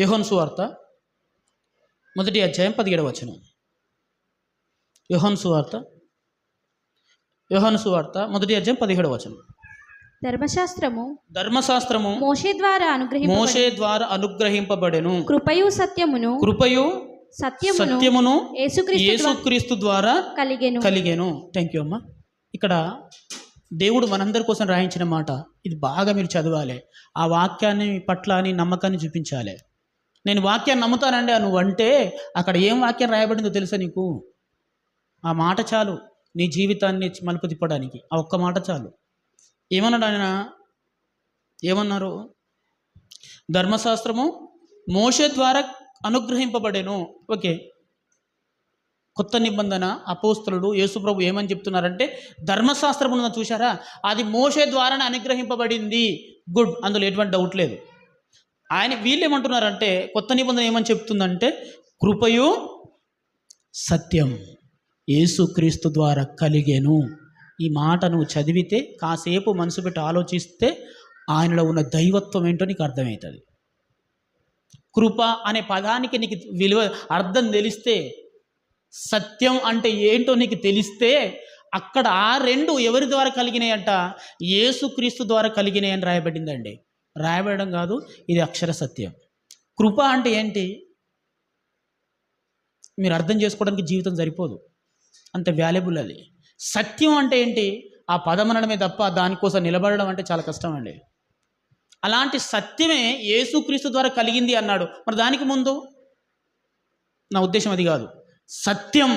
యోహన్ సువార్త మొదటి అధ్యాయం పదిహేడవ వచనం. యోహన్ సువార్త యోహన్ సువార్త మొదటి అధ్యాయం పదిహేడవ వచనం. ధర్మశాస్త్రము ధర్మశాస్త్రము మోషే ద్వారా అనుగ్రహింప మోషే ద్వారా అనుగ్రహింపబడెను. కృపయు సత్యమును కృపయు సత్యమును సత్యమును యేసుక్రీస్తు ద్వారా కలిగెను. కలిగాను. థ్యాంక్ యూ అమ్మా. ఇక్కడ దేవుడు మనందరి కోసం రాయించిన మాట. ఇది బాగా మీరు చదవాలి. ఆ వాక్యాన్ని పట్ల అని నమ్మకాన్ని చూపించాలి. నేను వాక్యాన్ని నమ్ముతానండి. నువ్వు అంటే అక్కడ ఏం వాక్యం రాయబడిందో తెలుసా నీకు? ఆ మాట చాలు నీ జీవితాన్ని మలుపు తిప్పడానికి. ఆ ఒక్క మాట చాలు. ఏమన్నాడు ఆయన? ఏమన్నారు? ధర్మశాస్త్రము మోషే ద్వారా అనుగ్రహింపబడేను. ఓకే. కొత్త నిబంధన అపోస్తులుడు యేసుప్రభు ఏమని చెప్తున్నారంటే ధర్మశాస్త్రం ఉన్నది చూశారా? అది మోషే ద్వారానే అనుగ్రహింపబడింది. గుడ్. అందులో ఎటువంటి డౌట్ లేదు. ఆయన వీళ్ళు ఏమంటున్నారంటే కొత్త నిబంధన ఏమని చెప్తుందంటే కృపయు సత్యం. యేసుక్రీస్తు ద్వారా కలిగేను. ఈ మాట నువ్వు చదివితే కాసేపు మనసు పెట్టి ఆలోచిస్తే ఆయనలో ఉన్న దైవత్వం ఏంటో నీకు అర్థమవుతుంది. కృప అనే పదానికి నీకు విలువ అర్థం తెలిస్తే సత్యం అంటే ఏంటో నీకు తెలిస్తే అక్కడ ఆ రెండు ఎవరి ద్వారా కలిగినాయంట? యేసుక్రీస్తు ద్వారా కలిగినాయని రాయబడిందండి. రాయబడడం కాదు ఇది అక్షర సత్యం. కృప అంటే ఏంటి? మీరు అర్థం చేసుకోవడానికి జీవితం సరిపోదు. అంత వాల్యుబుల్ అది. సత్యం అంటే ఏంటి? ఆ పదమనడమే తప్ప దానికోసం నిలబడడం అంటే చాలా కష్టం అండి అలాంటి సత్యమే యేసుక్రీస్తు ద్వారా కలిగింది అన్నాడు. మరి దానికి ముందు? నా ఉద్దేశం అది కాదు. సత్యం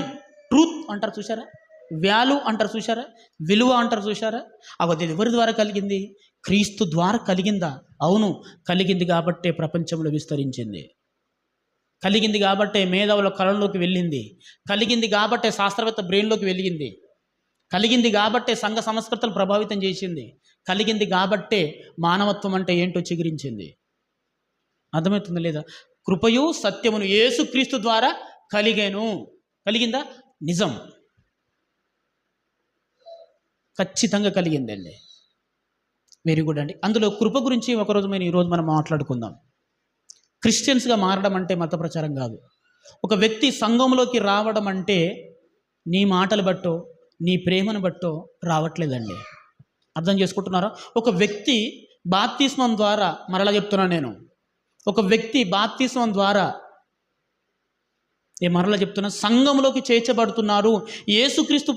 ట్రూత్ అంటారు చూసారా వ్యాలు అంటారు చూసారా విలువ అంటారు చూసారా అది ఎవరి ద్వారా కలిగింది? క్రీస్తు ద్వారా కలిగిందా. అవును కలిగింది కాబట్టే ప్రపంచంలో విస్తరించింది. కలిగింది కాబట్టే మేధావుల కళల్లోకి వెళ్ళింది. కలిగింది కాబట్టే శాస్త్రవేత్త బ్రెయిన్లోకి వెళ్ళింది కలిగింది కాబట్టే సంఘ సంస్కృతులు ప్రభావితం చేసింది. కలిగింది కాబట్టే మానవత్వం అంటే ఏంటో చిగురించింది. అర్థమవుతుందా లేదా? కృపయు సత్యమును యేసుక్రీస్తు ద్వారా కలిగాను. కలిగిందా? నిజం. ఖచ్చితంగా కలిగిందండి. వెరీ గుడ్ అండి. అందులో కృప గురించి ఒకరోజు మేము ఈరోజు మనం మాట్లాడుకుందాం. క్రిస్టియన్స్గా మారడం అంటే మత ప్రచారం కాదు. ఒక వ్యక్తి సంఘంలోకి రావడం అంటే నీ మాటలు బట్టో నీ ప్రేమను బట్టో రావట్లేదండి. అర్థం చేసుకుంటున్నారా? ఒక వ్యక్తి బాప్తిస్మం ద్వారా మరలా చెప్తున్నాను నేను ఒక వ్యక్తి బాప్తిస్మం ద్వారా ఏ మరలా చెప్తున్నా సంఘంలోకి చేర్చబడుతున్నారు. యేసుక్రీస్తు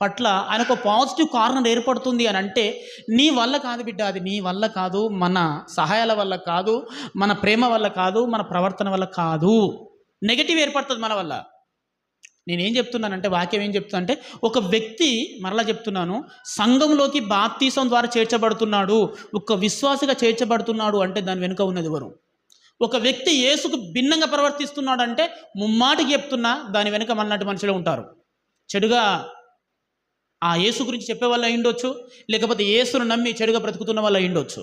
పట్ల ఆయనకు పాజిటివ్ కార్నర్ ఏర్పడుతుంది అని అంటే నీ వల్ల కాదు బిడ్డ అది నీ వల్ల కాదు మన సహాయాల వల్ల కాదు మన ప్రేమ వల్ల కాదు మన ప్రవర్తన వల్ల కాదు. నెగటివ్ ఏర్పడుతుంది మన వల్ల. నేనేం చెప్తున్నానంటే వాక్యం ఏం చెప్తున్నా అంటే ఒక వ్యక్తి మరలా చెప్తున్నాను సంఘంలోకి బాప్తీసం ద్వారా చేర్చబడుతున్నాడు ఒక విశ్వాసగా చేర్చబడుతున్నాడు అంటే దాని వెనుక ఉన్నది ఎవరు? ఒక వ్యక్తి యేసుకు భిన్నంగా ప్రవర్తిస్తున్నాడు అంటే ముమ్మాటికి చెప్తున్నా దాని వెనుక మన్నటి మనుషులే ఉంటారు. చెడుగా ఆ యేసు గురించి చెప్పే వాళ్ళు అయిండొచ్చు లేకపోతే యేసును నమ్మి చెడుగా బ్రతుకుతున్న వాళ్ళు అయిండొచ్చు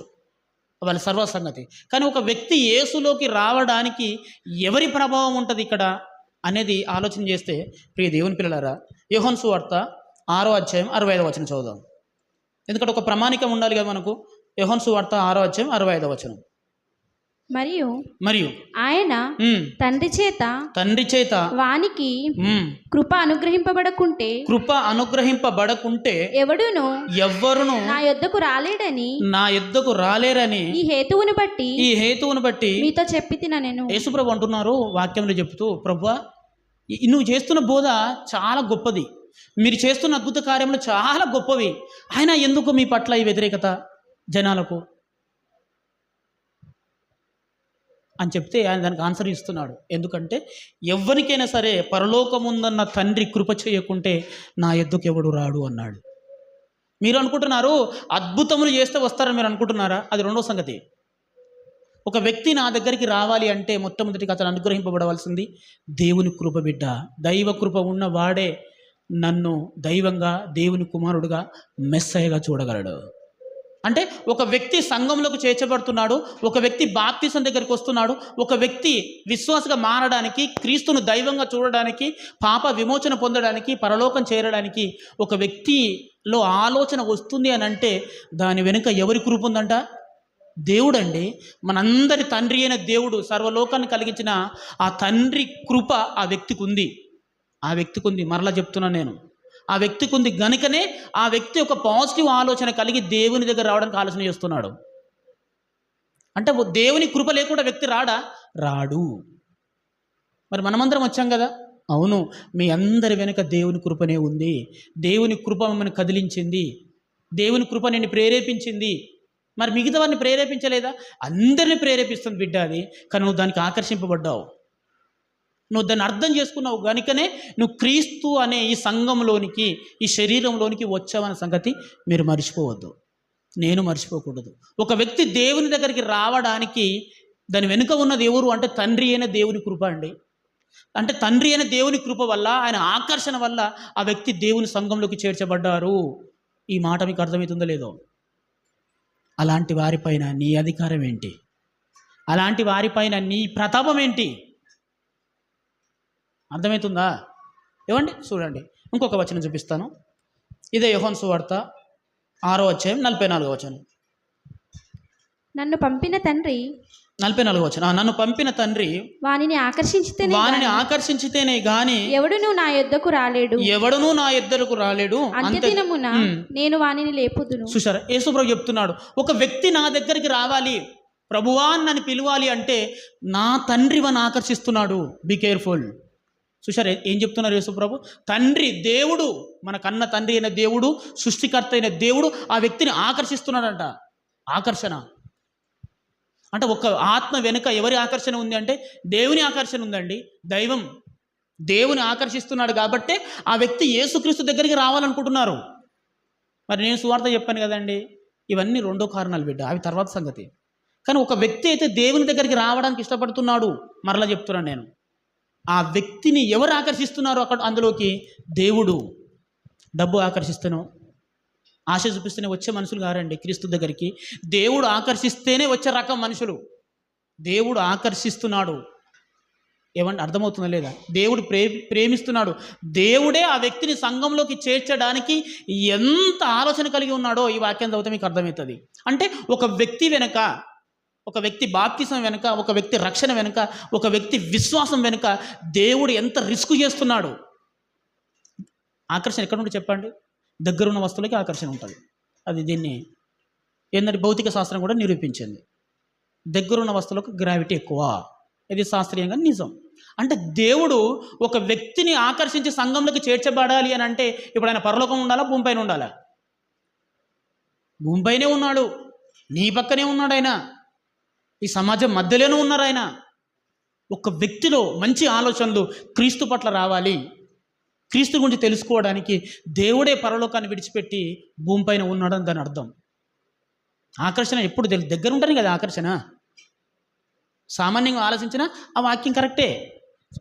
వాళ్ళ సర్వసంగతి కానీ ఒక వ్యక్తి యేసులోకి రావడానికి ఎవరి ప్రభావం ఉంటుంది ఇక్కడ అనేది ఆలోచన చేస్తే ప్రియ దేవుని పిల్లలారా యోహన్ సువార్త ఆరో అధ్యాయం అరవై ఐదవ వచనం చదువుదాం. ఎందుకంటే ఒక ప్రమాణికం ఉండాలి కదా మనకు. యోహన్ సువార్త ఆరో అధ్యాయం అరవై ఐదవ వచనం. మరియు మరియు ఆయన తండ్రి చేత తండ్రి చేత వానికి కృప అనుగ్రహింపబడకుంటే కృప అనుగ్రహింపబడకుంటే ఎవడును? ఎవ్వరును నా యొద్దకు రాలేడని నా యుద్ధకు రాలేరని ఈ హేతువును బట్టి ఈ హేతువును బట్టి మీతో చెప్పి తిన నేను. యేసుప్రభు అంటున్నారు వాక్యంలో చెప్తూ ప్రభు నువ్వు చేస్తున్న బోధ చాలా గొప్పది. మీరు చేస్తున్న అద్భుత కార్యములు చాలా గొప్పవి. ఆయన ఎందుకు మీ పట్ల ఈ వ్యతిరేకత జనాలకు? అని చెప్తే ఆయన దానికి ఆన్సర్ ఇస్తున్నాడు. ఎందుకంటే ఎవరికైనా సరే పరలోకముందన్న తండ్రి కృప చేయకుంటే నా ఎద్దుకు ఎవడు రాడు అన్నాడు. మీరు అనుకుంటున్నారు అద్భుతములు చేస్తే వస్తారని మీరు అనుకుంటున్నారా? అది రెండో సంగతి. ఒక వ్యక్తి నా దగ్గరికి రావాలి అంటే మొట్టమొదటిగా అతను అనుగ్రహింపబడవలసింది దేవుని కృప బిడ్డ. దైవ కృప ఉన్న వాడే నన్ను దైవంగా దేవుని కుమారుడుగా మెస్సయ్యగా చూడగలడు. అంటే ఒక వ్యక్తి సంఘంలోకి చేర్చబడుతున్నాడు ఒక వ్యక్తి బాప్తిసం దగ్గరికి వస్తున్నాడు ఒక వ్యక్తి విశ్వాసగా మారడానికి క్రీస్తును దైవంగా చూడడానికి పాప విమోచన పొందడానికి పరలోకం చేరడానికి ఒక వ్యక్తిలో ఆలోచన వస్తుంది అని అంటే దాని వెనుక ఎవరి కృప ఉందంట? దేవుడండి. మనందరి తండ్రి అయిన దేవుడు సర్వలోకాన్ని కలిగించిన ఆ తండ్రి కృప ఆ వ్యక్తికి ఉంది ఆ వ్యక్తికి ఉంది మరలా చెప్తున్నాను నేను. ఆ వ్యక్తికి ఉంది గనుకనే ఆ వ్యక్తి ఒక పాజిటివ్ ఆలోచన కలిగి దేవుని దగ్గర రావడానికి ఆలోచన చేస్తున్నాడు. అంటే దేవుని కృప లేకుండా వ్యక్తి రాడా? రాడు. మరి మనమందరం వచ్చాం కదా? అవును మీ అందరి వెనుక దేవుని కృపనే ఉంది. దేవుని కృప మిమ్మల్ని కదిలించింది. దేవుని కృప నిన్ను ప్రేరేపించింది. మరి మిగతా వారిని ప్రేరేపించలేదా? అందరిని ప్రేరేపిస్తుంది బిడ్డ అది. కానీ నువ్వు దానికి ఆకర్షింపబడ్డావు. నువ్వు దాన్ని అర్థం చేసుకున్నావు గనుకనే నువ్వు క్రీస్తు అనే ఈ సంఘంలోనికి ఈ శరీరంలోనికి వచ్చావన్న సంగతి మీరు మర్చిపోవద్దు. నేను మర్చిపోకూడదు. ఒక వ్యక్తి దేవుని దగ్గరికి రావడానికి దాని వెనుక ఉన్నది ఎవరు అంటే తండ్రి అయిన దేవుని కృప అండి. అంటే తండ్రి అయిన దేవుని కృప వల్ల ఆయన ఆకర్షణ వల్ల ఆ వ్యక్తి దేవుని సంఘంలోకి చేర్చబడ్డారు. ఈ మాట మీకు అర్థమవుతుందో లేదో? అలాంటి వారిపైన నీ అధికారం ఏంటి? అలాంటి వారిపైన నీ ప్రతాపం ఏంటి? అర్థమవుతుందా ఏమండి చూడండి. ఇంకొక వచనం చూపిస్తాను. ఇదే యోహన్ సువార్త ఆరో అధ్యాయం నలభై నాలుగో వచనం. నన్ను పంపిన తండ్రి నలభై నాలుగో వచనం. ఆ, నన్ను పంపిన తండ్రి వానిని ఆకర్షించితేనే వానిని ఆకర్షించితేనే గాని ఎవడును నా యొద్దకు రాలేడు. ఎవడునూ నా ఇద్దరుకు రాలేడు. అంతే అంత్యదినమున. నేను వానిని లేపుదును. చూసారా యేసుప్రభు చెప్తున్నాడు ఒక వ్యక్తి నా దగ్గరికి రావాలి ప్రభువా నన్ను పిలవాలి అంటే నా తండ్రి వాని ఆకర్షిస్తున్నాడు. బీ కేర్ఫుల్ చూసారు ఏం చెప్తున్నారు యేసుప్రభు తండ్రి దేవుడు మన కన్న తండ్రి అయిన దేవుడు సృష్టికర్త అయిన దేవుడు ఆ వ్యక్తిని ఆకర్షిస్తున్నాడంట. ఆకర్షణ. అంటే ఒక ఆత్మ వెనుక ఎవరి ఆకర్షణ ఉంది అంటే దేవుని ఆకర్షణ ఉందండి. దైవం దేవుని ఆకర్షిస్తున్నాడు కాబట్టే ఆ వ్యక్తి యేసుక్రీస్తు దగ్గరికి రావాలనుకుంటున్నారు. మరి నేను సువార్త చెప్పాను కదండి ఇవన్నీ రెండో కారణాలు బిడ్డ అవి తర్వాత సంగతి. కానీ ఒక వ్యక్తి అయితే దేవుని దగ్గరికి రావడానికి ఇష్టపడుతున్నాడు మరలా చెప్తున్నాను నేను. ఆ వ్యక్తిని ఎవరు ఆకర్షిస్తున్నారో అక్కడ అందులోకి దేవుడు డబ్బు ఆకర్షిస్తున్నావు ఆశ చూపిస్తేనే వచ్చే మనుషులు కారండి క్రీస్తు దగ్గరికి. దేవుడు ఆకర్షిస్తేనే వచ్చే రకం మనుషులు. దేవుడు ఆకర్షిస్తున్నాడు. ఏమంటే అర్థమవుతుందా లేదా? దేవుడు ప్రే ప్రేమిస్తున్నాడు. దేవుడే ఆ వ్యక్తిని సంఘంలోకి చేర్చడానికి ఎంత ఆలోచన కలిగి ఉన్నాడో ఈ వాక్యం చదివితే మీకు అర్థమవుతుంది. అంటే ఒక వ్యక్తి వెనక ఒక వ్యక్తి బాప్తిసం వెనుక ఒక వ్యక్తి రక్షణ వెనుక ఒక వ్యక్తి విశ్వాసం వెనుక దేవుడు ఎంత రిస్క్ చేస్తున్నాడు? ఆకర్షణ ఎక్కడ నుండి చెప్పండి? దగ్గరున్న వస్తువులకి ఆకర్షణ ఉంటుంది. అది దీన్ని ఏంటంటే భౌతిక శాస్త్రం కూడా నిరూపించింది. దగ్గరున్న వస్తువులకు గ్రావిటీ ఎక్కువ. ఇది శాస్త్రీయంగా నిజం. అంటే దేవుడు ఒక వ్యక్తిని ఆకర్షించి సంఘంలోకి చేర్చబడాలి అని అంటే ఇప్పుడు ఆయన పరలోకం ఉండాలా? భూమిపైన ఉండాలా? భూమిపైనే ఉన్నాడు. నీ పక్కనే ఉన్నాడు ఆయన. ఈ సమాజం మధ్యలోనే ఉన్నారు ఆయన. ఒక వ్యక్తిలో మంచి ఆలోచనలు క్రీస్తు పట్ల రావాలి. క్రీస్తు గురించి తెలుసుకోవడానికి దేవుడే పరలోకాన్ని విడిచిపెట్టి భూమిపైన ఉన్నాడని దాని అర్థం. ఆకర్షణ ఎప్పుడు దగ్గర ఉంటుంది కదా ఆకర్షణ. సామాన్యంగా ఆలోచించిన ఆ వాక్యం కరెక్టే.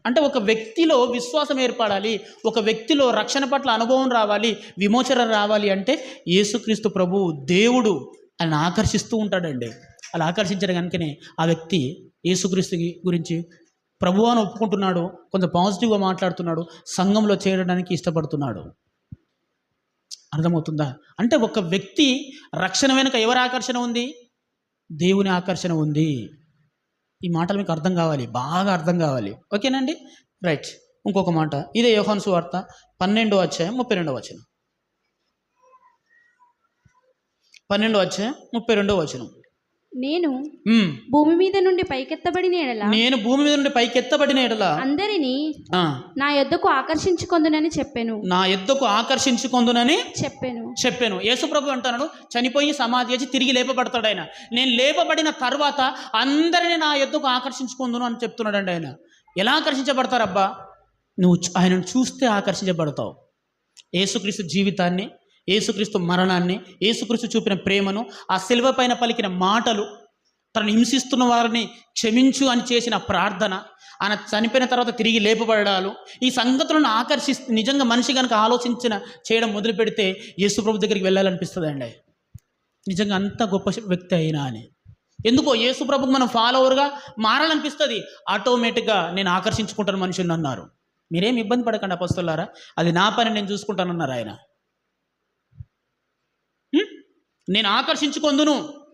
అంటే ఒక వ్యక్తిలో విశ్వాసం ఏర్పడాలి ఒక వ్యక్తిలో రక్షణ పట్ల అనుభవం రావాలి విమోచన రావాలి అంటే యేసుక్రీస్తు ప్రభు దేవుడు ఆయన ఆకర్షిస్తూ ఉంటాడండి. అలా ఆకర్షించడం కనుకనే ఆ వ్యక్తి యేసుక్రీస్తు గురించి ప్రభు అని ఒప్పుకుంటున్నాడు కొంత పాజిటివ్గా మాట్లాడుతున్నాడు సంఘంలో చేరడానికి ఇష్టపడుతున్నాడు. అర్థమవుతుందా? అంటే ఒక వ్యక్తి రక్షణ వెనుక ఎవరి ఆకర్షణ ఉంది? దేవుని ఆకర్షణ ఉంది. ఈ మాటలు మీకు అర్థం కావాలి బాగా అర్థం కావాలి. ఓకేనండి? రైట్. ఇంకొక మాట. ఇదే యోహాన్సు వార్త పన్నెండో అధ్యాయం ముప్పై రెండో వచనం. పన్నెండో అధ్యాయం ముప్పై రెండో వచనం. నేను భూమి మీద నుండి పైకెత్తబడిన ఎడల నేను భూమి మీద నుండి పైకి ఎత్తబడిన ఎడల అందరినీ నా యొద్దకు ఆకర్షించుకొందునని చెప్పాను. నా ఎద్దుకు ఆకర్షించుకొందునని చెప్పాను. చెప్పాను. యేసుప్రభు అంటున్నాడు చనిపోయి సమాధి చేసి తిరిగి లేపబడతాడు ఆయన. నేను లేపబడిన తర్వాత అందరిని నా ఎద్దుకు ఆకర్షించుకుందును అని చెప్తున్నాడండి ఆయన. ఎలా ఆకర్షించబడతారబ్బా? నువ్వు ఆయనను చూస్తే ఆకర్షించబడతావు. యేసుక్రీస్తు జీవితాన్ని యేసుక్రీస్తు మరణాన్ని యేసుక్రీస్తు చూపిన ప్రేమను ఆ శిల్వ పైన పలికిన మాటలు తనను హింసిస్తున్న వారిని క్షమించు అని చేసిన ప్రార్థన ఆయన చనిపోయిన తర్వాత తిరిగి లేపబడాలు ఈ సంగతులను ఆకర్షిస్తూ నిజంగా మనిషి కనుక ఆలోచించిన చేయడం మొదలు పెడితే యేసుప్రభు దగ్గరికి వెళ్ళాలనిపిస్తుంది అండి నిజంగా అంత గొప్ప వ్యక్తి అయినా అని. ఎందుకో యేసుప్రభుకి మనం ఫాలోవర్గా మారాలనిపిస్తుంది. ఆటోమేటిక్గా నేను ఆకర్షించుకుంటాను మనుషులను అన్నారు. మీరేం ఇబ్బంది పడకండి అపస్తులారా అది నా పని నేను చూసుకుంటానన్నారు ఆయన. నేను ఆకర్షించుకొందును.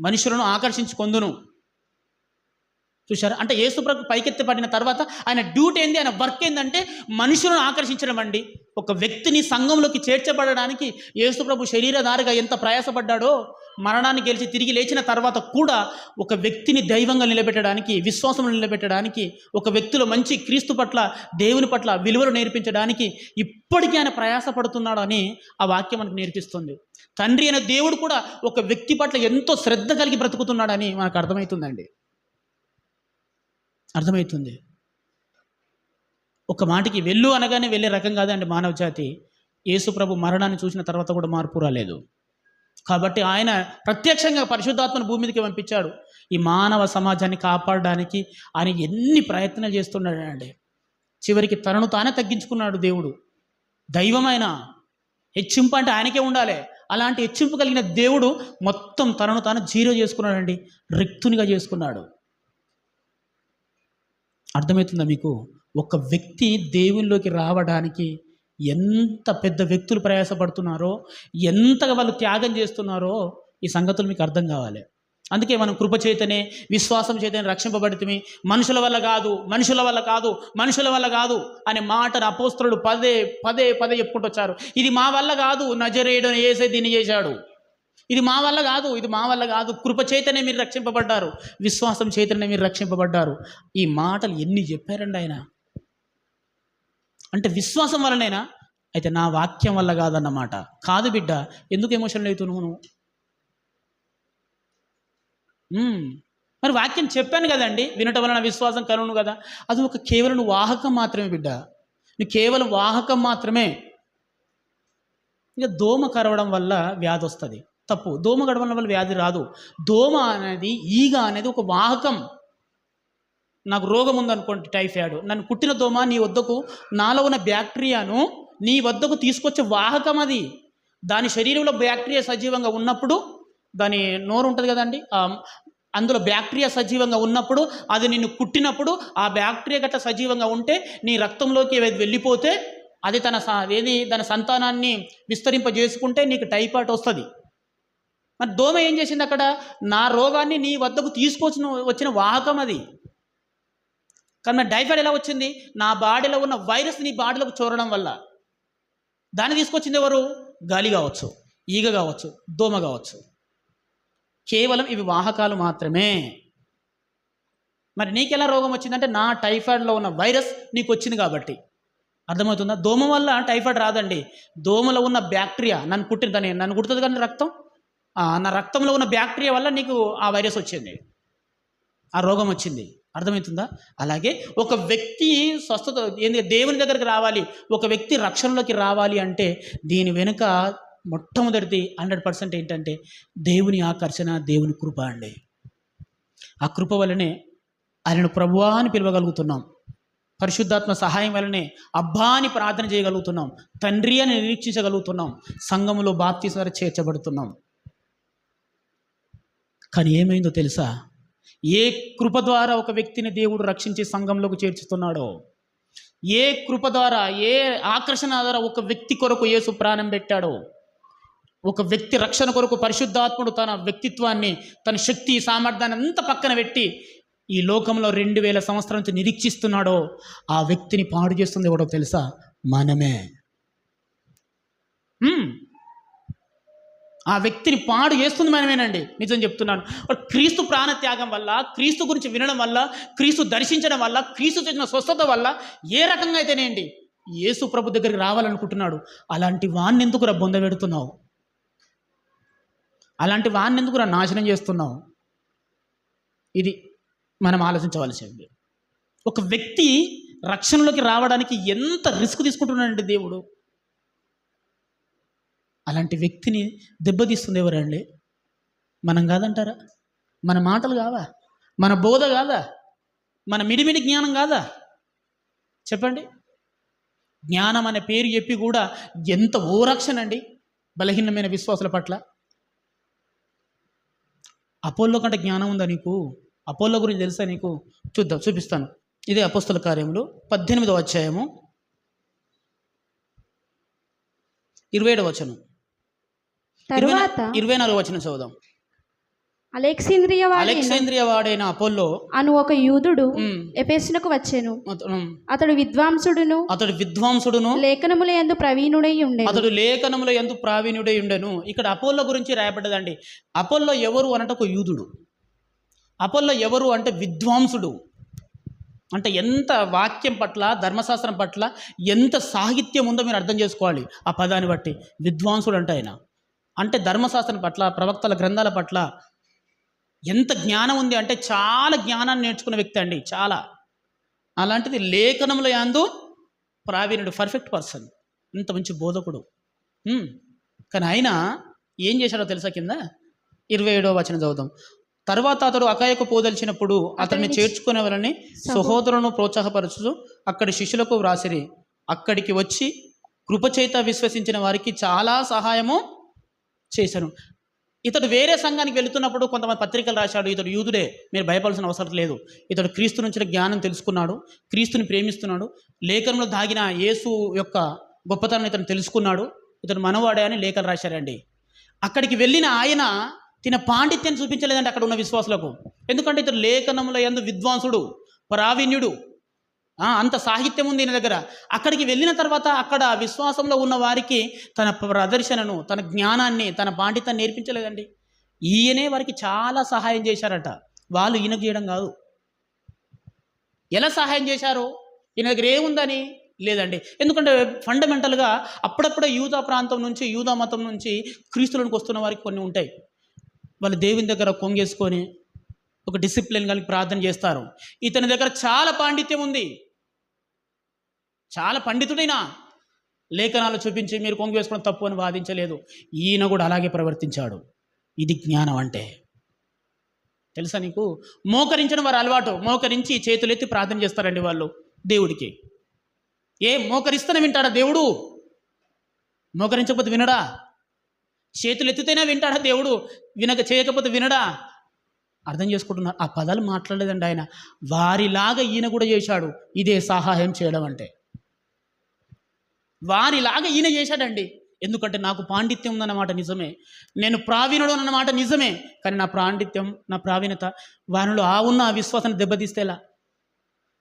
మనుషులను ఆకర్షించుకొందును. చూశారు? అంటే యేసుప్రభు పైకెత్తబడిన తర్వాత ఆయన డ్యూటీ ఏంది? ఆయన వర్క్ ఏంటంటే మనుషులను ఆకర్షించడం అండి. ఒక వ్యక్తిని సంఘంలోకి చేర్చబడడానికి యేసుప్రభు శరీరధారిగా ఎంత ప్రయాసపడ్డాడో మరణాన్ని గెలిచి తిరిగి లేచిన తర్వాత కూడా ఒక వ్యక్తిని దైవంగా నిలబెట్టడానికి విశ్వాసంలో నిలబెట్టడానికి ఒక వ్యక్తిలో మంచి క్రీస్తు పట్ల దేవుని పట్ల విలువలు నేర్పించడానికి ఇప్పటికీ ఆయన ప్రయాసపడుతున్నాడు అని ఆ వాక్యం మనకు నేర్పిస్తుంది. తండ్రి అయిన దేవుడు కూడా ఒక వ్యక్తి పట్ల ఎంతో శ్రద్ధ కలిగి బ్రతుకుతున్నాడని మనకు అర్థమవుతుందండి. అర్థమవుతుంది. ఒక మాటికి వెళ్ళు అనగానే వెళ్ళే రకం కాదండి మానవ జాతి. యేసుప్రభు మరణాన్ని చూసిన తర్వాత కూడా మార్పు రాలేదు. కాబట్టి ఆయన ప్రత్యక్షంగా పరిశుద్ధాత్మను భూమి మీదకి పంపించాడు. ఈ మానవ సమాజాన్ని కాపాడడానికి ఆయన ఎన్ని ప్రయత్నాలు చేస్తున్నాడండి చివరికి తనను తానే తగ్గించుకున్నాడు దేవుడు. దైవమైన హెచ్చింపు అంటే ఆయనకే ఉండాలి. అలాంటి హెచ్చింపు కలిగిన దేవుడు మొత్తం తనను తాను జీరో చేసుకున్నాడండి. రిక్తునిగా చేసుకున్నాడు. అర్థమవుతుందా మీకు? ఒక వ్యక్తి దేవునిలోకి రావడానికి ఎంత పెద్ద వ్యక్తులు ప్రయాసపడుతున్నారో ఎంతగా వాళ్ళు త్యాగం చేస్తున్నారో ఈ సంగతులు మీకు అర్థం కావాలి. అందుకే మనం కృప చేతనే విశ్వాసం చేతనే రక్షింపబడితే మనుషుల వల్ల కాదు మనుషుల వల్ల కాదు మనుషుల వల్ల కాదు అనే మాటను అపోస్తులు పదే పదే పదే చెప్పుకుంటొచ్చారు ఇది మా వల్ల కాదు నజరేయడం వేసే దీన్ని చేశాడు. ఇది మా వల్ల కాదు ఇది మా వల్ల కాదు. కృప చేతనే మీరు రక్షింపబడ్డారు. విశ్వాసం చేతనే మీరు రక్షింపబడ్డారు. ఈ మాటలు ఎన్ని చెప్పారండి ఆయన? అంటే విశ్వాసం వల్లనేనా అయితే నా వాక్యం వల్ల కాదన్నమాట. కాదు బిడ్డ ఎందుకు ఎమోషనల్ అవుతున్నావు నువ్వు? నువ్వు మరి వాక్యం చెప్పాను కదండి వినటం వలన విశ్వాసం కలుగును కదా. అది ఒక కేవలం వాహకం మాత్రమే బిడ్డ. నువ్వు కేవలం వాహకం మాత్రమే. ఇక దోమ కరవడం వల్ల వ్యాధి వస్తుంది. తప్పు. దోమ కడవడం వల్ల వ్యాధి రాదు. దోమ అనేది ఈగ అనేది ఒక వాహకం. నాకు రోగం ఉందనుకోండి టైఫాయిడ్. నన్ను కుట్టిన దోమ నీ వద్దకు నాలో ఉన్న బ్యాక్టీరియాను నీ వద్దకు తీసుకొచ్చే వాహకం అది. దాని శరీరంలో బ్యాక్టీరియా సజీవంగా ఉన్నప్పుడు దాని నోరు ఉంటుంది కదండి అందులో బ్యాక్టీరియా సజీవంగా ఉన్నప్పుడు అది నిన్ను కుట్టినప్పుడు ఆ బ్యాక్టీరియా గట్ట సజీవంగా ఉంటే నీ రక్తంలోకి అది వెళ్ళిపోతే అది తన స- ఏది దాని సంతానాన్ని విస్తరింపజేసుకుంటే నీకు టైఫాయిడ్ వస్తుంది. మరి దోమ ఏం చేసింది అక్కడ? నా రోగాన్ని నీ వద్దకు తీసుకొచ్చిన వచ్చిన వాహకం అది. కానీ మరి టైఫాయిడ్ ఎలా వచ్చింది? నా బాడీలో ఉన్న వైరస్ నీ బాడీలోకి చోరడం వల్ల. దాన్ని తీసుకొచ్చింది ఎవరు? గాలి కావచ్చు ఈగ కావచ్చు దోమ కావచ్చు. కేవలం ఇవి వాహకాలు మాత్రమే. మరి నీకెలా రోగం వచ్చిందంటే నా టైఫాయిడ్లో ఉన్న వైరస్ నీకు వచ్చింది కాబట్టి. అర్థమవుతుందా? దోమ వల్ల టైఫాయిడ్ రాదండి. దోమలో ఉన్న బ్యాక్టీరియా నన్ను కుట్టిన దాన్ని నన్ను కుడుతుంది కానీ రక్తం? నా రక్తంలో ఉన్న బ్యాక్టీరియా వల్ల నీకు ఆ వైరస్ వచ్చింది. ఆ రోగం వచ్చింది. అర్థమవుతుందా? అలాగే ఒక వ్యక్తి స్వస్థత ఏంది? దేవుని దగ్గరికి రావాలి. ఒక వ్యక్తి రక్షణలోకి రావాలి అంటే దీని వెనుక మొట్టమొదటిది హండ్రెడ్ పర్సెంట్ ఏంటంటే దేవుని ఆకర్షణ దేవుని కృప అండి. ఆ కృప వలనే ఆయనను ప్రభువా అని పిలవగలుగుతున్నాం. పరిశుద్ధాత్మ సహాయం వలనే అబ్బా అని ప్రార్థన చేయగలుగుతున్నాం. తండ్రి అని నిరీక్షించగలుగుతున్నాం. సంఘములో బాప్తీసు చేర్చబడుతున్నాం. కానీ ఏమైందో తెలుసా? ఏ కృప ద్వారా ఒక వ్యక్తిని దేవుడు రక్షించి సంఘంలోకి చేర్చుతున్నాడో? ఏ కృప ద్వారా ఏ ఆకర్షణ ద్వారా ఒక వ్యక్తి కొరకు యేసు ప్రాణం పెట్టాడో? ఒక వ్యక్తి రక్షణ కొరకు పరిశుద్ధాత్ముడు తన వ్యక్తిత్వాన్ని తన శక్తి సామర్థ్యాన్ని అంతా పక్కన పెట్టి ఈ లోకంలో రెండు వేల సంవత్సరాల నుంచి నిరీక్షిస్తున్నాడో? ఆ వ్యక్తిని పాడు చేస్తుంది ఎవడో తెలుసా? మనమే మ్మ్. ఆ వ్యక్తిని పాడు చేస్తుంది మనమేనండి. నిజం చెప్తున్నాను. క్రీస్తు క్రీస్తు ప్రాణత్యాగం వల్ల క్రీస్తు గురించి వినడం వల్ల క్రీస్తు దర్శించడం వల్ల క్రీస్తు చేసిన స్వస్థత వల్ల ఏ రకంగా అయితేనేంటి యేసు ప్రభు దగ్గరికి రావాలనుకుంటున్నాడు. అలాంటి వాణ్ణి ఎందుకు రా బొందబెడుతున్నావు అలాంటి వాణ్ణి ఎందుకు రా నాశనం చేస్తున్నావు? ఇది మనం ఆలోచించవలసింది. ఒక వ్యక్తి రక్షణలోకి రావడానికి ఎంత రిస్క్ తీసుకుంటున్నాడండి దేవుడు? అలాంటి వ్యక్తిని దెబ్బతీస్తుంది ఎవరండి? మనం కాదంటారా? మన మాటలు కావా? మన బోధ కాదా? మన మిడిమిడి జ్ఞానం కాదా? చెప్పండి. జ్ఞానం అనే పేరు చెప్పి కూడా ఎంత ఓరక్షణ అండి బలహీనమైన విశ్వాసుల పట్ల. అపోల్లో కంటే జ్ఞానం ఉందా నీకు? అపోల్లో గురించి తెలుసా నీకు? చూద్దాం చూపిస్తాను. ఇదే అపోస్తుల కార్యములు పద్దెనిమిదవ అధ్యాయము ఇరవై ఏడవ వచనం. తరువాత ఇరవై నాలుగు వచనం చదువుదాం. అలెక్సింద్రియ అలెక్సేంద్రియ వాడైన అపోల్లో అను ఒక యూదుడు ఉమ్, ఎఫెసునకు వచ్చెను. అతడు విద్వాంసుడును అతడు విద్వాంసుడును లేఖనముల యందు ప్రవీణుడై ఉండెను. అతడు లేఖనముల ఎందు ప్రావీణ్యుడై ఉండెను. ఇక్కడ అపోల్లో గురించి రాయబడ్డదండి. అపోల్లో ఎవరు అనట ఒక యూదుడు. అపోల్లో ఎవరు అంటే విద్వాంసుడు. అంటే ఎంత వాక్యం పట్ల ధర్మశాస్త్రం పట్ల ఎంత సాహిత్యం ఉందో మీరు అర్థం చేసుకోవాలి. ఆ పదాన్ని బట్టి విద్వాంసుడు అంటే ఆయన. అంటే ధర్మశాస్త్రం పట్ల ప్రవక్తల గ్రంథాల పట్ల ఎంత జ్ఞానం ఉంది అంటే చాలా జ్ఞానాన్ని నేర్చుకున్న వ్యక్తి అండి చాలా. అలాంటిది లేఖనముల యాందు ప్రావీణ్యుడు పర్ఫెక్ట్ పర్సన్ ఇంత మంచి బోధకుడు. కానీ ఆయన ఏం చేశాడో తెలుసా కింద? ఇరవై ఏడో వచనం చదువుదాం. తర్వాత అతడు అకాయకు పోదలిచినప్పుడు అతన్ని అతనిని చేర్చుకునే వాళ్ళని సహోదరులను ప్రోత్సాహపరచు అక్కడి శిష్యులకు వ్రాసిరి. అక్కడికి వచ్చి కృపచేత విశ్వసించిన వారికి చాలా సహాయము చేశాను. ఇతడు వేరే సంఘానికి వెళుతున్నప్పుడు కొంతమంది పత్రికలు రాశాడు. ఇతడు యూదుడే మీరు భయపడాల్సిన అవసరం లేదు. ఇతడు క్రీస్తు నుంచి జ్ఞానం తెలుసుకున్నాడు క్రీస్తుని ప్రేమిస్తున్నాడు లేఖనంలో దాగిన యేసు యొక్క గొప్పతనం ఇతను తెలుసుకున్నాడు. ఇతడు మనవాడే అని లేఖలు రాశారండి. అక్కడికి వెళ్ళిన ఆయన తిన పాండిత్యాన్ని చూపించలేదండి అక్కడ ఉన్న విశ్వాసులకు. ఎందుకంటే ఇతడు లేఖనంలో ఎందు విద్వాంసుడు ప్రావీణ్యుడు అంత సాహిత్యం ఉంది ఈయన దగ్గర. అక్కడికి వెళ్ళిన తర్వాత అక్కడ విశ్వాసంలో ఉన్న వారికి తన ప్రదర్శనను తన జ్ఞానాన్ని తన పాండిత్యాన్ని నేర్పించలేదండి. ఈయనే వారికి చాలా సహాయం చేశారట. వాళ్ళు ఈయనకు చేయడం కాదు. ఎలా సహాయం చేశారు? ఈయన దగ్గర ఏముందని? లేదండి. ఎందుకంటే ఫండమెంటల్గా అప్పుడప్పుడే యూదా ప్రాంతం నుంచి యూదా మతం నుంచి క్రీస్తులకు వస్తున్న వారికి కొన్ని ఉంటాయి. వాళ్ళు దేవుని దగ్గర కొంగేసుకొని ఒక డిసిప్లిన్ కలిగి ప్రార్థన చేస్తారు. ఇతని దగ్గర చాలా పాండిత్యం ఉంది. చాలా పండితుడైనా లేఖనాలు చూపించి మీరు కొంగు వేసుకోవడం తప్పు అని వాదించలేదు. ఈయన కూడా అలాగే ప్రవర్తించాడు. ఇది జ్ఞానం అంటే. తెలుసా నీకు? మోకరించడం వారు అలవాటు. మోకరించి చేతులెత్తి ప్రార్థన చేస్తారండి వాళ్ళు దేవుడికి. ఏ మోకరిస్తేనే వింటాడా దేవుడు? మోకరించకపోతే వినడా? చేతులు ఎత్తితేనే వింటాడా దేవుడు? వినక చేయకపోతే వినడా? అర్థం చేసుకుంటున్నారు. ఆ పదాలు మాట్లాడలేదండి ఆయన. వారిలాగా ఈయన కూడా చేశాడు. ఇదే సహాయం చేయడం అంటే. వారిలాగా ఈయన చేశాడండి. ఎందుకంటే నాకు పాండిత్యం ఉందన్నమాట నిజమే. నేను ప్రావీణుడు అన్నమాట నిజమే. కానీ నా పాండిత్యం నా ప్రావీణ్యత వారిలో ఆ ఉన్న ఆ విశ్వాసాన్ని దెబ్బతీస్తేలా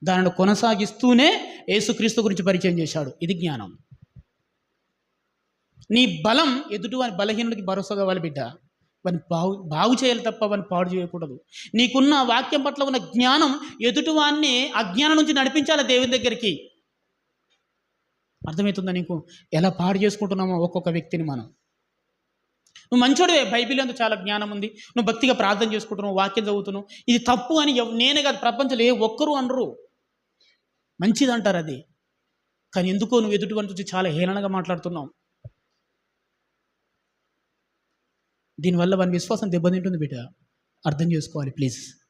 దానిని కొనసాగిస్తూనే యేసుక్రీస్తు గురించి పరిచయం చేశాడు. ఇది జ్ఞానం. నీ బలం ఎదుటి వాని బలహీనుడికి భరోసా కావాలి బిడ్డ. వాని బాగు బాగు చేయాలి తప్ప వాని పాడు చేయకూడదు. నీకున్న వాక్యం పట్ల ఉన్న జ్ఞానం ఎదుటివాన్ని అజ్ఞానం నుంచి నడిపించాలి దేవుని దగ్గరికి. అర్థమవుతుందా నీకు? ఎలా పాడు చేసుకుంటున్నామో ఒక్కొక్క వ్యక్తిని మనం. నువ్వు మంచోడివే బైబిల్ అంతా చాలా జ్ఞానం ఉంది. నువ్వు భక్తిగా ప్రార్థన చేసుకుంటున్నావు వాక్యం చదువుతున్నావు. ఇది తప్పు అని నేనే కాదు ప్రపంచంలో ఏ ఒక్కరు అనరు. మంచిది అంటారు అది. కానీ ఎందుకో నువ్వు ఎదుటి వచ్చి చాలా హేళనగా మాట్లాడుతున్నావు. దీనివల్ల వాని విశ్వాసం దెబ్బతింటుంది బిడ్డ. అర్థం చేసుకోవాలి ప్లీజ్.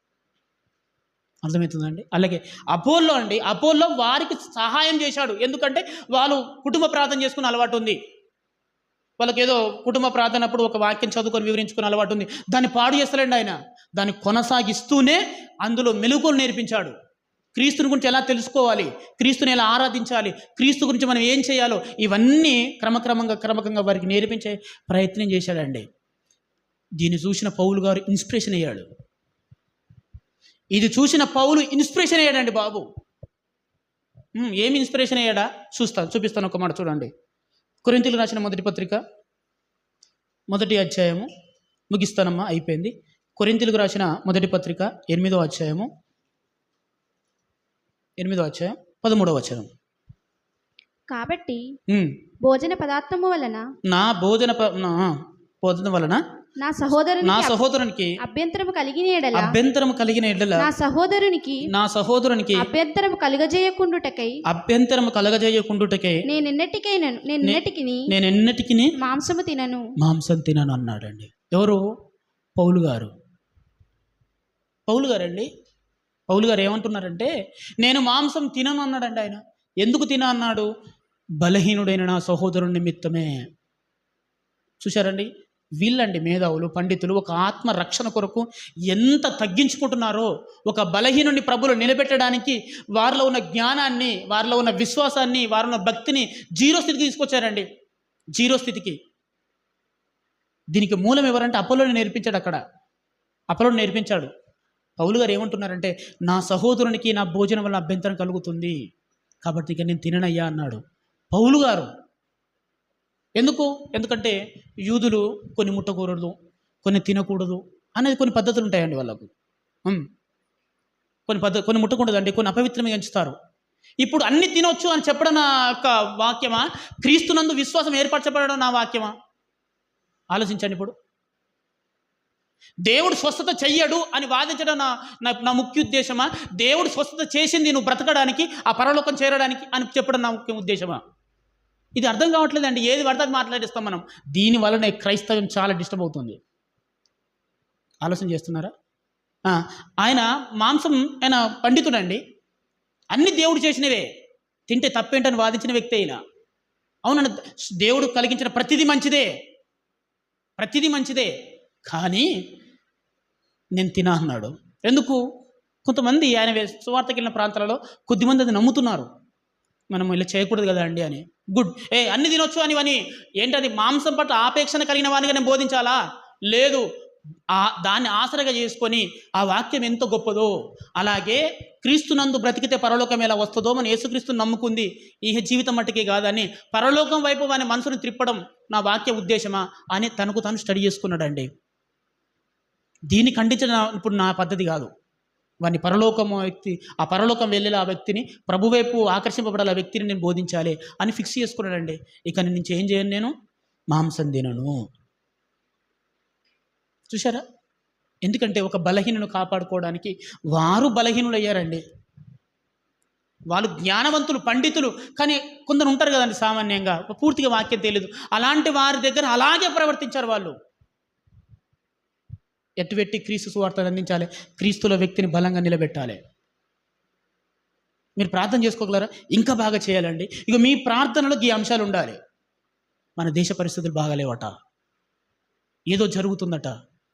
అర్థమవుతుందండి? అలాగే అపోల్లో అండి అపోల్లో వారికి సహాయం చేశాడు. ఎందుకంటే వాళ్ళు కుటుంబ ప్రార్థన చేసుకునే అలవాటు ఉంది. వాళ్ళకి ఏదో కుటుంబ ప్రార్థన అప్పుడు ఒక వాక్యం చదువుకొని వివరించుకునే అలవాటు ఉంది. దాన్ని పాడు చేస్తలేండి ఆయన. దాన్ని కొనసాగిస్తూనే అందులో మెలుగులు నేర్పించాడు. క్రీస్తుని గురించి ఎలా తెలుసుకోవాలి? క్రీస్తుని ఎలా ఆరాధించాలి? క్రీస్తు గురించి మనం ఏం చేయాలో? ఇవన్నీ క్రమక్రమంగా క్రమకంగా వారికి నేర్పించే ప్రయత్నం చేశాడండి. దీన్ని చూసిన పౌలు గారు ఇన్స్పిరేషన్ అయ్యాడు. ఇది చూసిన పౌలు ఇన్స్పిరేషన్ అయ్యాడండి బాబు. ఏమి ఇన్స్పిరేషన్ అయ్యాడా? చూస్తాను చూపిస్తాను ఒక మాట చూడండి. కొరింతలు రాసిన మొదటి పత్రిక మొదటి అధ్యాయము ముగిస్తానమ్మా అయిపోయింది. కొరింతలకు రాసిన మొదటి పత్రిక ఎనిమిదో అధ్యాయము ఎనిమిదో అధ్యాయం పదమూడవ వచనం. కాబట్టి భోజన పదార్థము వలన నా భోజన భోజనం వలన నా సహోదరునికి నా సహోదరునికి అభ్యంతరము కలిగిన ఎడల అభ్యంతరం కలిగిన ఎడ్ల నా సహోదరునికి నా సహోదరునికి అభ్యంతరము కలుగజేయకుండుటకై అభ్యంతరం కలగజేయకుండుటకే నేనెన్నటికైనను నేనెన్నటికి నేను ఎన్నటికి మాంసము తినను. మాంసం తినను అన్నాడండి. ఎవరు? పౌలు గారు. పౌలు గారండి? పౌలు గారు ఏమంటున్నారంటే నేను మాంసం తినను అన్నాడండి ఆయన. ఎందుకు తిన అన్నాడు? బలహీనుడైన నా సహోదరుని నిమిత్తమే. చూశారండి? వీళ్ళండి మేధావులు పండితులు ఒక ఆత్మ రక్షణ కొరకు ఎంత తగ్గించుకుంటున్నారో ఒక బలహీనుని ప్రభులు నిలబెట్టడానికి వారిలో ఉన్న జ్ఞానాన్ని వారిలో ఉన్న విశ్వాసాన్ని వారిలో ఉన్న భక్తిని జీరో స్థితికి తీసుకొచ్చారండి. జీరో స్థితికి. దీనికి మూలం ఎవరంటే అపోలోని నేర్పించాడు అక్కడ. అపోలోని నేర్పించాడు. పౌలు గారు ఏమంటున్నారంటే నా సహోదరునికి నా భోజనం వల్ల అభ్యంతరం కలుగుతుంది. కాబట్టి ఇక నేను తిననయ్యా అన్నాడు. పౌలు గారు ఎందుకు? ఎందుకంటే యూదులు కొన్ని ముట్టకూడదు కొన్ని తినకూడదు అనేది కొన్ని పద్ధతులు ఉంటాయండి వాళ్ళకు. కొన్ని పద్ధతి కొన్ని ముట్టకూడదు అండి కొన్ని అపవిత్రమే ఎంచుతారు. ఇప్పుడు అన్ని తినొచ్చు అని చెప్పడం నా యొక్క వాక్యమా? క్రీస్తునందు విశ్వాసం ఏర్పరచబడడం నా వాక్యమా? ఆలోచించండి ఇప్పుడు. దేవుడు స్వస్థత చెయ్యడు అని వాదించడం నా నా నా ముఖ్య ఉద్దేశమా? దేవుడు స్వస్థత చేసింది నువ్వు బ్రతకడానికి ఆ పరలోకం చేరడానికి అని చెప్పడం నా ముఖ్య ఉద్దేశమా? ఇది అర్థం కావట్లేదండి. ఏది పడితే అది మాట్లాడిస్తాం మనం. దీని వలనే క్రైస్తవం చాలా డిస్టర్బ్ అవుతుంది. ఆలోచన చేస్తున్నారా? ఆయన మాంసం ఆయన పండితుడండి. అన్ని దేవుడు చేసినవే. తింటే తప్పేంటని వాదించిన వ్యక్తి అయినా. అవునన్న దేవుడు కలిగించిన ప్రతిదీ మంచిదే. ప్రతిదీ మంచిదే. కానీ నేను తినా అన్నాడు. ఎందుకు? కొంతమంది ఆయన వే- సువార్తకి వెళ్ళిన ప్రాంతాలలో కొద్దిమంది అది నమ్ముతున్నారు. మనం ఇలా చేయకూడదు కదా అండి అని. గుడ్ ఏ అన్ని తినొచ్చు అని అని. ఏంటది? మాంసం పట్ల ఆపేక్షణ కలిగిన వానిగా నేను బోధించాలా? లేదు. ఆ దాన్ని ఆసరగా చేసుకొని ఆ వాక్యం ఎంత గొప్పదో అలాగే క్రీస్తునందు బ్రతికితే పరలోకం ఎలా వస్తుందో మన యేసుక్రీస్తుని నమ్ముకుంది. ఈ జీవితం మట్టుకే కాదని పరలోకం వైపు వాని మనసును త్రిప్పడం నా వాక్య ఉద్దేశమా అని తనకు తను స్టడీ చేసుకున్నాడండి. దీన్ని ఖండించడం ఇప్పుడు నా పద్ధతి కాదు. వాని పరలోకం వ్యక్తి ఆ పరలోకం వెళ్ళేలా ఆ వ్యక్తిని ప్రభు వైపు ఆకర్షింపబడాలి ఆ వ్యక్తిని నేను బోధించాలి అని ఫిక్స్ చేసుకున్నాడండి. ఇక నుంచి ఏం చేయను నేను? మాంసం తినను. చూసారా ఎందుకంటే ఒక బలహీనను కాపాడుకోవడానికి వారు బలహీనులు అయ్యారండి వాళ్ళు జ్ఞానవంతులు పండితులు కానీ కొందరు ఉంటారు కదండి సామాన్యంగా పూర్తిగా వాక్యం తెలియదు. అలాంటి వారి దగ్గర అలాగే ప్రవర్తించారు వాళ్ళు. ఎట్టుపెట్టి క్రీస్తు సువార్తను అందించాలి? క్రీస్తుల వ్యక్తిని బలంగా నిలబెట్టాలి. మీరు ప్రార్థన చేసుకోగలరా? ఇంకా బాగా చేయాలండి. ఇక మీ ప్రార్థనలో ఈ అంశాలు ఉండాలి. మన దేశ పరిస్థితులు బాగాలేవట. ఏదో జరుగుతుందట.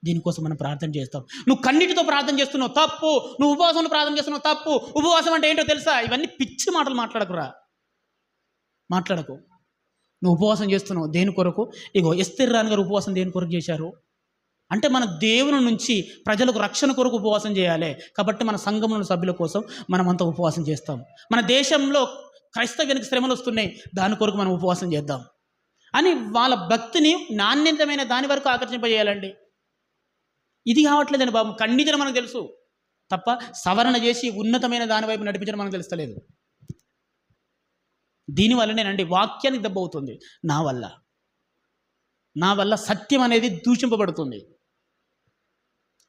దీనికోసం మనం ప్రార్థన చేస్తాం. నువ్వు కన్నిటితో ప్రార్థన చేస్తున్నావు తప్పు. నువ్వు ఉపవాసంలో ప్రార్థన చేస్తున్నావు తప్పు. ఉపవాసం అంటే ఏంటో తెలుసా? ఇవన్నీ పిచ్చి మాటలు మాట్లాడకురా. మాట్లాడకు. నువ్వు ఉపవాసం చేస్తున్నావు దేని కొరకు? ఇగో ఎస్తిర్రాన్ గారు ఉపవాసం దేని కొరకు చేశారు? అంటే మన దేవుని నుంచి ప్రజలకు రక్షణ కొరకు ఉపవాసం చేయాలి. కాబట్టి మన సంఘంలో సభ్యుల కోసం మనం అంత ఉపవాసం చేస్తాం. మన దేశంలో క్రైస్తవ్యానికి శ్రమలు వస్తున్నాయి. దాని కొరకు మనం ఉపవాసం చేద్దాం. అని వాళ్ళ భక్తిని నాణ్యతమైన దాని వరకు ఆకర్షింపజేయాలండి. ఇది కావట్లేదండి బాబు. ఖండించడం మనకు తెలుసు. తప్ప సవరణ చేసి ఉన్నతమైన దాని వైపు నడిపించడం మనకు తెలుస్తలేదు. దీనివల్లనేనండి వాక్యానికి దెబ్బ అవుతుంది. నా వల్ల. నా వల్ల సత్యం అనేది దూషింపబడుతుంది.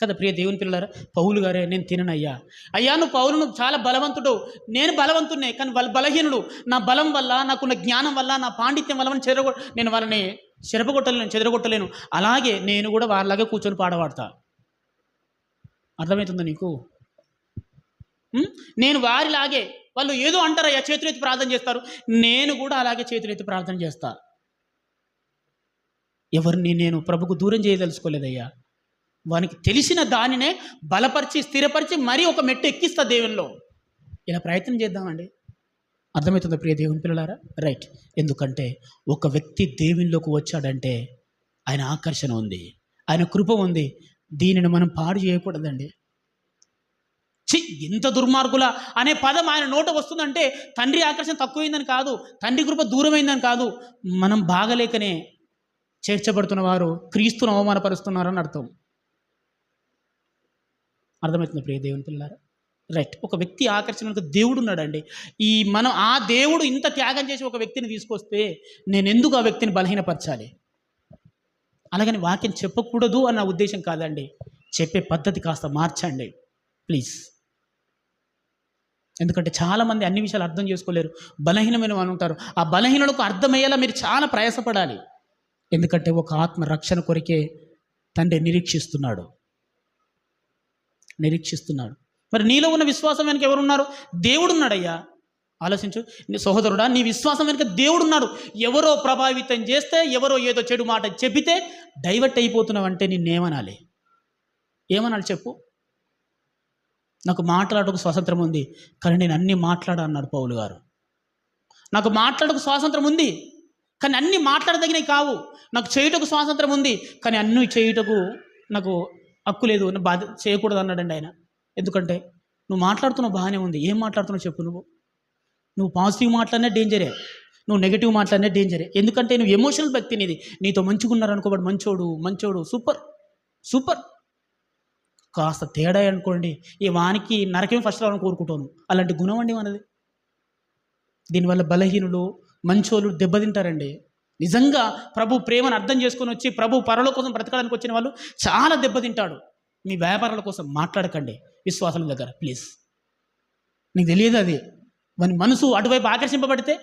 కదా ప్రియ దేవుని పిల్లలారా? పౌలు గారే నేను తిననయ్యా. అయ్యా నువ్వు పౌలును చాలా బలవంతుడు. నేను బలవంతున్నే కానీ వాళ్ళ బలహీనుడు నా బలం వల్ల నాకున్న జ్ఞానం వల్ల నా పాండిత్యం వల్ల చెరగొ నేను వాళ్ళని చెరపగొట్టలేను చెదరగొట్టలేను. అలాగే నేను కూడా వాళ్ళలాగే కూర్చొని పాడవాడతా అర్థమవుతుందా నీకు? నేను వారిలాగే వాళ్ళు ఏదో అంటారయ్యా చేతులెత్తి ప్రార్థన చేస్తారు. నేను కూడా అలాగే చేతులెత్తి ప్రార్థన చేస్తా. ఎవరిని నేను ప్రభుకు దూరం చేయదలుచుకోలేదయ్యా. వానికి తెలిసిన దానినే బలపరిచి స్థిరపరిచి మరీ ఒక మెట్టు ఎక్కిస్తా దేవునిలో ఇలా ప్రయత్నం చేద్దామండి. అర్థమవుతుందా ప్రియ దేవుని పిల్లలారా? రైట్. ఎందుకంటే ఒక వ్యక్తి దేవునిలోకి వచ్చాడంటే ఆయన ఆకర్షణ ఉంది ఆయన కృప ఉంది. దీనిని మనం పాడు చేయకూడదండి. చి ఇంత దుర్మార్గుల అనే పదం ఆయన నోట వస్తుందంటే తండ్రి ఆకర్షణ తక్కువైందని కాదు తండ్రి కృప దూరమైందని కాదు. మనం బాగలేకనే చేర్చబడుతున్న వారు క్రీస్తును అవమానపరుస్తున్నారని అర్థం. అర్థమవుతుంది ప్రియ దేవుని పిల్లారా రైట్ ఒక వ్యక్తి ఆకర్షణకు దేవుడు ఉన్నాడండి. ఈ మనం ఆ దేవుడు ఇంత త్యాగం చేసి ఒక వ్యక్తిని తీసుకొస్తే నేను ఎందుకు ఆ వ్యక్తిని బలహీనపరచాలి? అలాగని వాక్యం చెప్పకూడదు అన్న ఉద్దేశం కాదండి. చెప్పే పద్ధతి కాస్త మార్చండి. ప్లీజ్ ఎందుకంటే చాలామంది అన్ని విషయాలు అర్థం చేసుకోలేరు. బలహీనమైన వాళ్ళు ఉంటారు. ఆ బలహీనులకు అర్థమయ్యేలా మీరు చాలా ప్రయాసపడాలి. ఎందుకంటే ఒక ఆత్మ రక్షణ కొరికే తండ్రి నిరీక్షిస్తున్నాడు. నిరీక్షిస్తున్నాడు. మరి నీలో ఉన్న విశ్వాసం వెనుక ఎవరున్నారు? దేవుడున్నాడయ్యా. ఆలోచించు. నీ సహోదరుడా నీ విశ్వాసం వెనుక దేవుడున్నాడు. ఎవరో ప్రభావితం చేస్తే ఎవరో ఏదో చెడు మాట చెబితే డైవర్ట్ అయిపోతున్నావు అంటే నిన్నేమనాలి? ఏమనాలి చెప్పు? నాకు మాట్లాడటకు స్వాతంత్రం ఉంది కానీ నేను అన్ని మాట్లాడా అన్నాడు పౌలు గారు. నాకు మాట్లాడకు స్వాతంత్రం ఉంది కానీ అన్ని మాట్లాడదగినవి కావు. నాకు చేయుటకు స్వాతంత్రం ఉంది కానీ అన్నీ చేయుటకు నాకు హక్కు లేదు బాధ చేయకూడదు అన్నాడండి ఆయన. ఎందుకంటే నువ్వు మాట్లాడుతున్నావు బాగానే ఉంది. ఏం మాట్లాడుతున్నావు చెప్పు నువ్వు? నువ్వు పాజిటివ్ మాట్లాడినా డేంజరే. నువ్వు నెగిటివ్ మాట్లాడినా డేంజరే. ఎందుకంటే నువ్వు ఎమోషనల్ వ్యక్తి నీది. నీతో మంచుకున్నారనుకోబడి మంచోడు మంచోడు సూపర్ సూపర్. కాస్త తేడా అనుకోండి. ఈ వానికి నరకమే ఫస్ట్ రావాలని కోరుకుంటాను అలాంటి గుణం అండి మనది దీనివల్ల బలహీనులు మంచోళ్ళు దెబ్బతింటారండి. నిజంగా ప్రభు ప్రేమను అర్థం చేసుకొని వచ్చి ప్రభు పరల కోసం బ్రతకడానికి వచ్చిన వాళ్ళు చాలా దెబ్బతింటాడు. మీ వ్యాపారాల కోసం మాట్లాడకండి విశ్వాసం దగ్గర ప్లీజ్. నీకు తెలియదు అది. వాని మనసు అటువైపు ఆకర్షింపబడితే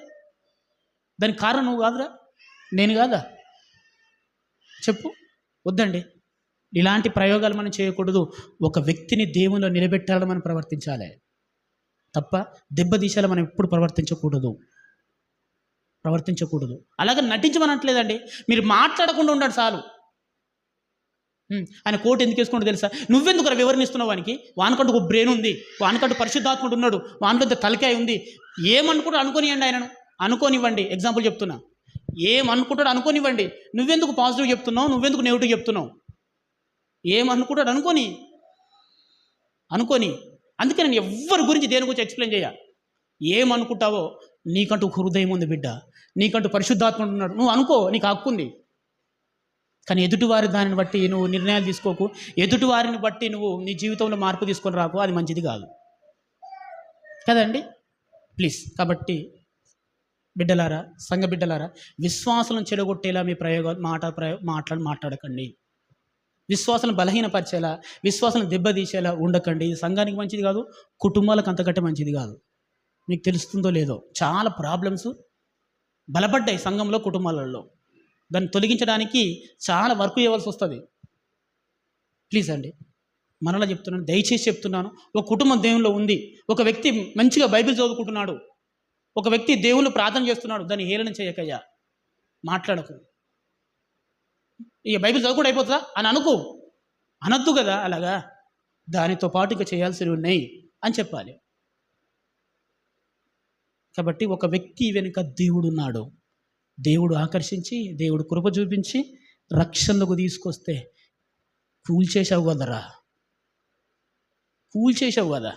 దానికి కారణం నువ్వు కాదురా? నేను కాదా? చెప్పు. వద్దండి. ఇలాంటి ప్రయోగాలు మనం చేయకూడదు. ఒక వ్యక్తిని దేవునిలో నిలబెట్టాలని మనం ప్రవర్తించాలి. తప్ప దెబ్బతీసేలా మనం ఎప్పుడు ప్రవర్తించకూడదు. ప్రవర్తించకూడదు. అలాగే నటించమనట్లేదండి. మీరు మాట్లాడకుండా ఉండండి చాలు. ఆయన కోట్ ఎందుకు వేసుకుంటూ తెలుసా? నువ్వెందుకు రా వివరణిస్తున్నావు వానికి? వానికంటూ ఒక బ్రెయిన్ ఉంది. వానికంటూ పరిశుద్ధాత్ముడు ఉన్నాడు. వానిలో తలకాయ ఉంది. ఏమనుకుంటాడు అనుకోనివ్వండి ఆయనను. అనుకోనివ్వండి. ఎగ్జాంపుల్ చెప్తున్నా. ఏమనుకుంటాడు అనుకోనివ్వండి. నువ్వెందుకు పాజిటివ్ చెప్తున్నావు? నువ్వెందుకు నెగిటివ్ చెప్తున్నావు? ఏమనుకుంటాడు అనుకోని. అనుకోని. అందుకే నేను ఎవ్వరి గురించి దేని గురించి ఎక్స్ప్లెయిన్ చేయ? ఏమనుకుంటావో నీకంటూ హృదయం ఉంది బిడ్డ. నీకంటూ పరిశుద్ధాత్మ ఉన్నాడు నువ్వు అనుకో నీకు హక్కుంది కానీ ఎదుటివారి దానిని బట్టి నువ్వు నిర్ణయాలు తీసుకోకు. ఎదుటివారిని బట్టి నువ్వు నీ జీవితంలో మార్పు తీసుకొని రాకు అది మంచిది కాదు. కదండి? ప్లీజ్ కాబట్టి బిడ్డలారా సంఘ బిడ్డలారా విశ్వాసం చెడగొట్టేలా మీ ప్రయోగాలు మాట ప్రయో మాట్లాడి మాట్లాడకండి. విశ్వాసం బలహీనపరిచేలా విశ్వాసం దెబ్బతీసేలా ఉండకండి. ఇది సంఘానికి మంచిది కాదు కుటుంబాలకు అంతకంటే మంచిది కాదు. మీకు తెలుస్తుందో లేదో చాలా ప్రాబ్లమ్స్ బలపడ్డాయి సంఘంలో కుటుంబాలలో. దాన్ని తొలగించడానికి చాలా వర్క్ చేయవలసి వస్తుంది. ప్లీజ్ అండి మరలా చెప్తున్నాను దయచేసి చెప్తున్నాను. ఒక కుటుంబం దేవుల్లో ఉంది. ఒక వ్యక్తి మంచిగా బైబిల్ చదువుకుంటున్నాడు. ఒక వ్యక్తి దేవుళ్ళు ప్రార్థన చేస్తున్నాడు. దాన్ని హేళన చేయకయ్యా. మాట్లాడకు. ఇక బైబిల్ చదువుకుంటూ అయిపోతుందా? అని అనుకో. అనొద్దు కదా అలాగా? దానితో పాటుగా చేయాల్సినవి ఉన్నాయి అని చెప్పాలి. కాబట్టి ఒక వ్యక్తి వెనుక దేవుడు ఉన్నాడు దేవుడు ఆకర్షించి దేవుడు కృప చూపించి రక్షణకు తీసుకొస్తే కూల్చేసావు కదరా? కూల్చేసావు కదా?